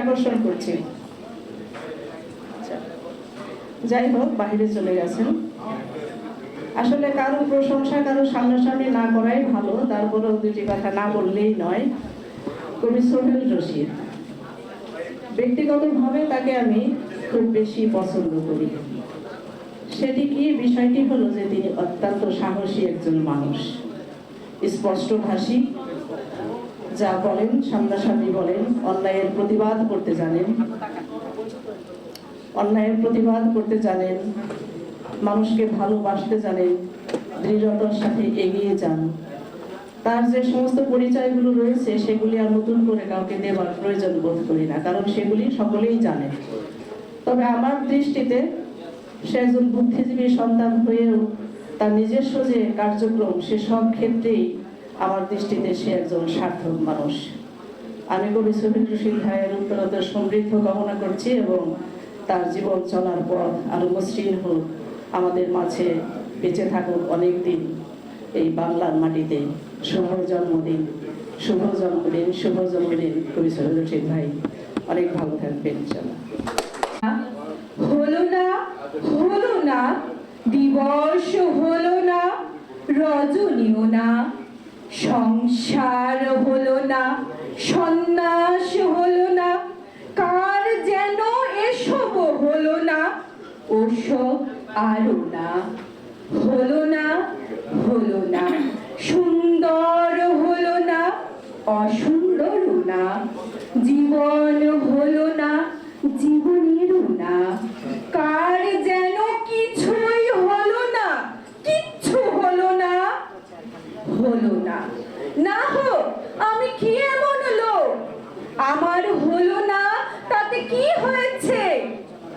আকর্ষণ করছে। আচ্ছা, যাই হোক বাইরে চলে গেছেন। আসলে কারও প্রশংসা কারও সামনাসামনি না করাই ভালো তারপরেও দুটি কথা না বললেই নয়। কবি সোহেল রশিদ ব্যক্তিগতভাবে তাকে আমি খুব বেশি পছন্দ করি। সেটি কি? বিষয়টি হলো যে তিনি অত্যন্ত সাহসী একজন মানুষ। স্পষ্টভাষী যা বলেন, সামনাসামনি বলেন, অন্যায়ের প্রতিবাদ করতে জানেন। অন্যায়ের প্রতিবাদ করতে জানেন, মানুষকে ভালোবাসতে জানেন, দৃঢ়তার সাথে এগিয়ে যান। তার যে সমস্ত পরিচয়গুলো রয়েছে, সেগুলি আর নতুন করে কাউকে দেওয়ার প্রয়োজন বোধ করি না, কারণ সেগুলি সকলেই জানে। তবে আমার দৃষ্টিতে সে একজন বুদ্ধিজীবী সন্তান হয়েও তার নিজস্ব যে কার্যক্রম, সে সব ক্ষেত্রেই আমার দৃষ্টিতে সে একজন সার্থক মানুষ। আমি কবি সফিক রশিদ ভাইয়ের উত্তরোত্তর সমৃদ্ধ কামনা করছি এবং তার জীবন চলার পথ আরও মসৃণ হোক, আমাদের মাঝে বেঁচে থাকুক অনেক দিন এই বাংলার মাটিতে। শুভ জন্মদিন শুভ জন্মদিন শুভ জন্মদিন। কবি সফিক রশিদ ভাই, অনেক ভালো থাকবেন ইনশাল্লাহ হলো না হলো না, দিবস হলো না রজনীয় না। সংসার হলো না, সন্ন্যাস হলো না, কার যেন এসব হলো না, ওসব আরও না, হলো না হলো না, সুন্দর হলো না অসুন্দর না, জীবন হলো না জীবনেরও না কার যেন কিছুই হলো না কিচ্ছু হলো না হলো না। না হোক আমি কি এমন লোক? আমার হলো না, তাতে কি হয়েছে?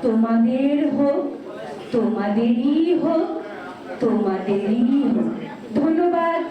তোমাদের হোক, তোমাদেরই হোক তোমাদেরই হোক। ধন্যবাদ।